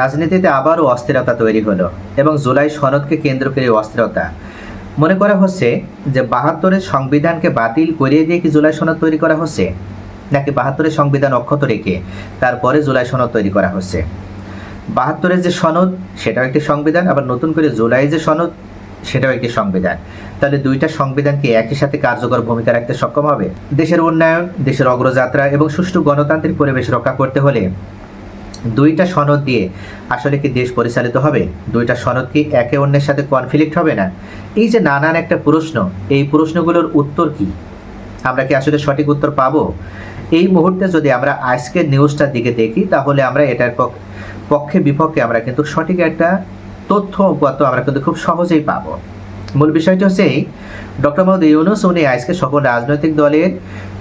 রাজনীতিতে আবারও অস্থিরতা তৈরি হলো এবং জুলাই সনদকে কেন্দ্র করে অস্থিরতা। মনে করা হচ্ছে যে বাহাত্তরের সংবিধানকে বাতিল করিয়ে দিয়ে কি জুলাই সনদ তৈরি করা হচ্ছে? নাকি বাহাত্তরের সংবিধান অক্ষত রেখে তারপরে জুলাই সনদ তৈরি করা হচ্ছে? বাহাত্তরের যে সনদ, সেটাও একটি সংবিধান, আবার নতুন করে জুলাই যে সনদ, সেটাও একটি সংবিধান। তাহলে দুইটা সংবিধান কি একই সাথে কার্যকর ভূমিকা রাখতে সক্ষম হবে? দেশের উন্নয়ন, দেশের অগ্রযাত্রা এবং সুষ্ঠু গণতান্ত্রিক পরিবেশ রক্ষা করতে হলে দুইটা সনদ দিয়ে আসলে কি দেশ পরিচালিত হবে? দুইটা সনদ কি একে অন্যের সাথে কনফ্লিক্ট হবে না? এই যে নানান একটা প্রশ্ন, এই প্রশ্নগুলোর উত্তর কি? আমরা কি আসলে সঠিক উত্তর পাবো? এই মুহূর্তে যদি আমরা আজকের নিউজটার দিকে দেখি, তাহলে আমরা এটার পক্ষে বিপক্ষে আমরা কিন্তু সঠিক একটা তথ্যগত আমরা কিন্তু খুব সহজেই পাবো। মূল বিষয়টি হচ্ছে এই, ডক্টর মোহাম্মদ ইউনুস, উনি আজকে সকল রাজনৈতিক দলের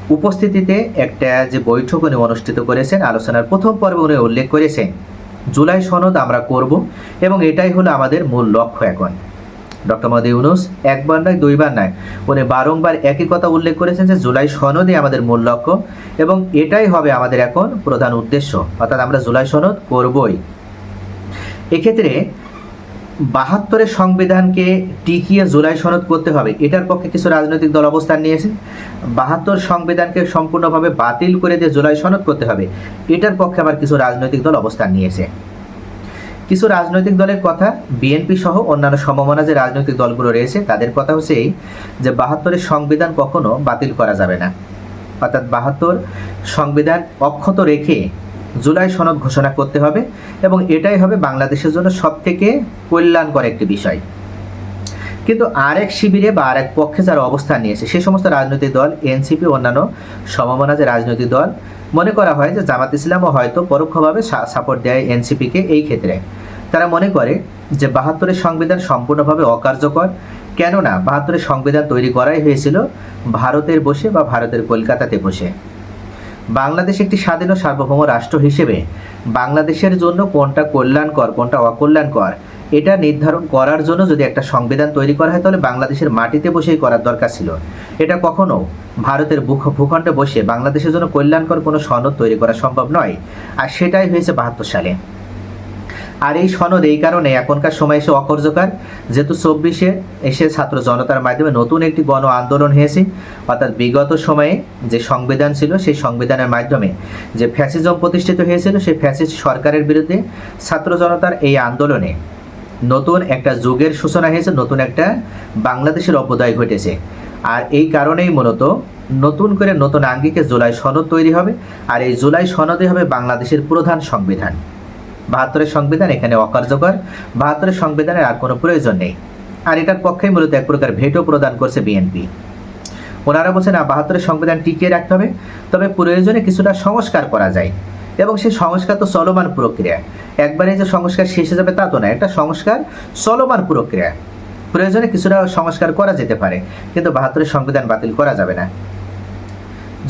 উপস্থিতিতে একটা যে বৈঠক উনি অনুষ্ঠিত করেছেন, আলোচনার প্রথম পর্বে উনি উল্লেখ করেছেন। জুলাই সনদ আমরা করব এবং এটাই হলো আমাদের মূল লক্ষ্য এখন। ডক্টর মোহাম্মদ ইউনুস একবার নয়, দুইবার নয়, উনি বারংবার একই কথা উল্লেখ করেছেন যে জুলাই সনদই আমাদের মূল লক্ষ্য এবং এটাই হবে আমাদের এখন প্রধান উদ্দেশ্য। অর্থাৎ আমরা জুলাই সনদ করবই। এক্ষেত্রে বাহাত্তরের সংবিধানকে টিকিয়ে জুলাই সনদ করতে হবে। এটার পক্ষে কিছু রাজনৈতিক দল অবস্থান নিয়েছে। বাহাত্তর সংবিধানকে সম্পূর্ণভাবে বাতিল করে দিয়ে জুলাই সনদ করতে হবে। এটার পক্ষে আবার কিছু রাজনৈতিক দল অবস্থান নিয়েছে। কিছু রাজনৈতিক দলের কথা বিএনপি সহ অন্যান্য সমমনা যে রাজনৈতিক দলগুলো রয়েছে, তাদের কথা হচ্ছে এই যে বাহাত্তরের সংবিধান কখনো বাতিল করা যাবে না। অর্থাৎ বাহাত্তর সংবিধান অক্ষত রেখে জুলাই সনদ ঘোষণা করতে হবে এবং এটাই হবে বাংলাদেশের জন্য সবথেকে কল্যাণকর একটি বিষয়। কিন্তু আরেক শিবিরে বা আরেক পক্ষে যারা অবস্থান নিয়েছে, সে সমস্ত রাজনৈতিক দল এনসিপি অন্যান্য সমমনা যে রাজনৈতিক দল, মনে করা হয় যে জামাত ইসলামও হয়তো পরোক্ষভাবে সাপোর্ট দেয় এনসিপিকে এই ক্ষেত্রে। তারা মনে করে যে বাহাত্তরের সংবিধান সম্পূর্ণভাবে অকার্যকর। কেননা, বাহাত্তরের সংবিধান তৈরি করাই হয়েছিল ভারতের বসে বা ভারতের কলকাতাতে বসে। বাংলাদেশ একটি স্বাধীন ও সার্বভৌম রাষ্ট্র হিসেবে বাংলাদেশের জন্য কোনটা কল্যাণকর, কোনটা অকল্যাণকর, এটা নির্ধারণ করার জন্য যদি একটা সংবিধান তৈরি করা হয়, তাহলে বাংলাদেশের মাটিতে বসেই করার দরকার ছিল। এটা কখনো ভারতের ভূখ- ভূখণ্ডে বসে বাংলাদেশের জন্য কল্যাণকর কোনো সনদ তৈরি করা সম্ভব নয়। আর সেটাই হয়েছে বাহাত্তর সালে। আর এই সনদ এই কারণে এখনকার সময় এসে অকার্যকর। যেহেতু চব্বিশে এসে ছাত্র জনতার মাধ্যমে নতুন একটি গণ আন্দোলন হয়েছে, অর্থাৎ বিগত সময়ে যে সংবিধান ছিল, সেই সংবিধানের মাধ্যমে যে ফ্যাসিজম প্রতিষ্ঠিত হয়েছিল, সেই ফ্যাসিস্ট সরকারের বিরুদ্ধে ছাত্র জনতার এই আন্দোলনে নতুন একটা যুগের সূচনা হয়েছে, নতুন একটা বাংলাদেশের অভ্যুদয় ঘটেছে। আর এই কারণেই মূলত নতুন করে নতুন আঙ্গিকে জুলাই সনদ তৈরি হবে, আর এই জুলাই সনদই হবে বাংলাদেশের প্রধান সংবিধান। বাহাত্তরের সংবিধান এখানে অকার্যকর। বাহাত্তরের সংবিধানের আর কোনো প্রয়োজন নেই। আর এটার পক্ষেই মূলত এক প্রকার ভেটো প্রদান করছে বিএনপি। ওনারা বলছেন, না, বাহাত্তরের সংবিধান টিকিয়ে রাখতে হবে। তবে প্রয়োজনে কিছুটা সংস্কার করা যায়। এবং সেই সংস্কার তো চলমান প্রক্রিয়া। একবারে যে সংস্কার শেষ হয়ে যাবে তা তো না, একটা সংস্কার চলমান প্রক্রিয়া। প্রয়োজনে কিছুটা সংস্কার করা যেতে পারে, কিন্তু বাহাত্তরের সংবিধান বাতিল করা যাবে না।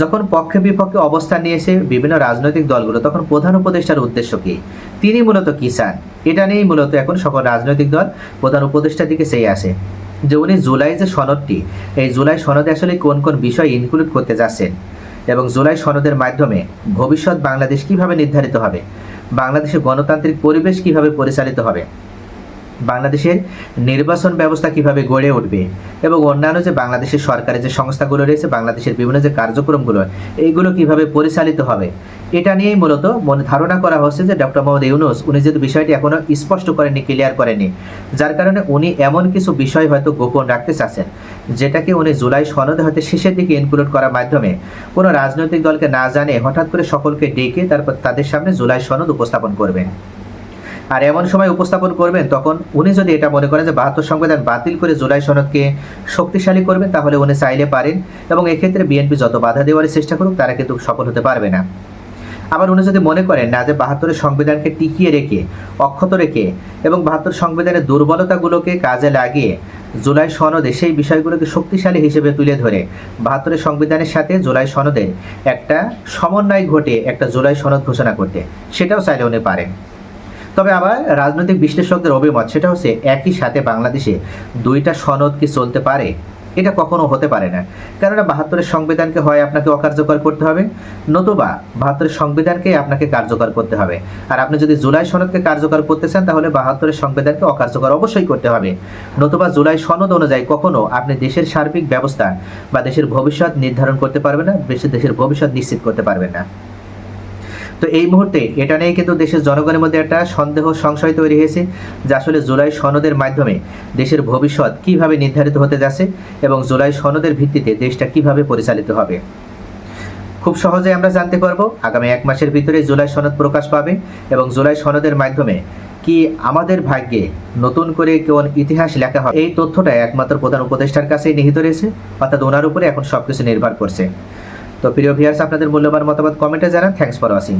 যখন পক্ষে বিপক্ষে অবস্থান নিয়েছে বিভিন্ন রাজনৈতিক দলগুলো, তখন প্রধান উপদেষ্টার উদ্দেশ্য কি? তিনি মূলত কি চান? এটা নিয়েই মূলত এখন সকল রাজনৈতিক দল প্রধান উপদেষ্টার দিকে চেয়ে আসে যে উনি জুলাই যে সনদটি, এই জুলাই সনদে আসলে কোন কোন বিষয় ইনক্লুড করতে যাচ্ছেন এবং জুলাই সনদের মাধ্যমে ভবিষ্যৎ বাংলাদেশ কীভাবে নির্ধারিত হবে? বাংলাদেশের গণতান্ত্রিক পরিবেশ কীভাবে পরিচালিত হবে? বাংলাদেশের নির্বাচন ব্যবস্থা কীভাবে গড়ে উঠবে এবং অন্যান্য যে বাংলাদেশের সরকারের যে সংস্থাগুলো রয়েছে, বাংলাদেশের বিভিন্ন যে কার্যক্রমগুলো, এইগুলো কীভাবে পরিচালিত হবে, এটা নিয়েই মূলত মনে ধারণা করা হচ্ছে যে ডক্টর মোহাম্মদ ইউনুস, উনি যেহেতু বিষয়টি এখনও স্পষ্ট করেননি ক্লিয়ার করেননি, যার কারণে উনি এমন কিছু বিষয় হয়তো গোপন রাখতে চাচ্ছেন, যেটাকে উনি জুলাই সনদে হয়তো শেষের দিকে ইনক্লুড করার মাধ্যমে কোনো রাজনৈতিক দলকে না জানে হঠাৎ করে সকলকে ডেকে তারপর তাদের সামনে জুলাই সনদ উপস্থাপন করবেন। আর এমন সময় উপস্থাপন করবেন, তখন উনি যদি এটা মনে করেন যে বাহাত্তর সংবিধান বাতিল করে জুলাই সনদকে শক্তিশালী করবেন, তাহলে উনি চাইলে পারেন এবং এক্ষেত্রে বিএনপি যত বাধা দেওয়ার চেষ্টা করুক, তারা কিন্তু সফল হতে পারবে না। আবার উনি যদি মনে করেন না যে বাহাত্তরের সংবিধানকে টিকিয়ে রেখে, অক্ষত রেখে এবং বাহাত্তর সংবিধানের দুর্বলতাগুলোকে কাজে লাগিয়ে জুলাই সনদে সেই বিষয়গুলোকে শক্তিশালী হিসেবে তুলে ধরে, বাহাত্তরের সংবিধানের সাথে জুলাই সনদের একটা সমন্বয় ঘটে একটা জুলাই সনদ ঘোষণা করতে, সেটাও চাইলে উনি পারেন। তবে আবার রাজনৈতিক বিশ্লেষকদের অভিমত, সেটা হচ্ছে একই সাথে বাংলাদেশে দুইটা সনদ কি চলতে পারে? এটা কখনো হতে পারে না। কেননা বাহাত্তরের সংবিধানকে হয় আপনাকে অকার্যকর করতে হবে, নতুবা বাহাত্তরের সংবিধানকে আপনাকে কার্যকর করতে হবে। আর আপনি যদি জুলাই সনদকে কার্যকর করতে চান, তাহলে বাহাত্তরের সংবিধানকে অকার্যকর অবশ্যই করতে হবে। নতুবা জুলাই সনদ অনুযায়ী কখনো আপনি দেশের সার্বিক ব্যবস্থা বা দেশের ভবিষ্যৎ নির্ধারণ করতে পারবেন না, দেশের দেশের ভবিষ্যৎ নিশ্চিত করতে পারবেন না। তো এই মুহূর্তে এটা নিয়ে কিন্তু দেশের জনগণের মধ্যে একটা সন্দেহ, সংশয় তৈরি হয়েছে যে আসলে জুলাই সনদের মাধ্যমে দেশের ভবিষ্যৎ কীভাবে নির্ধারিত হতে যাচ্ছে এবং জুলাই সনদের ভিত্তিতে দেশটা কীভাবে পরিচালিত হবে। খুব সহজে আমরা জানতে পারব আগামী এক মাসের ভিতরে জুলাই সনদ প্রকাশ পাবে এবং জুলাই সনদের মাধ্যমে কি আমাদের ভাগ্যে নতুন করে কোন ইতিহাস লেখা হয় এই তথ্যটা একমাত্র প্রধান উপদেষ্টার কাছেই নিহিত রয়েছে, অর্থাৎ ওনার উপরে এখন সবকিছু নির্ভর করছে। তো প্রিয় ভিয়ার্স আপনাদের মূল্যবান মতামত কমেন্টে জানান। Thanks for watching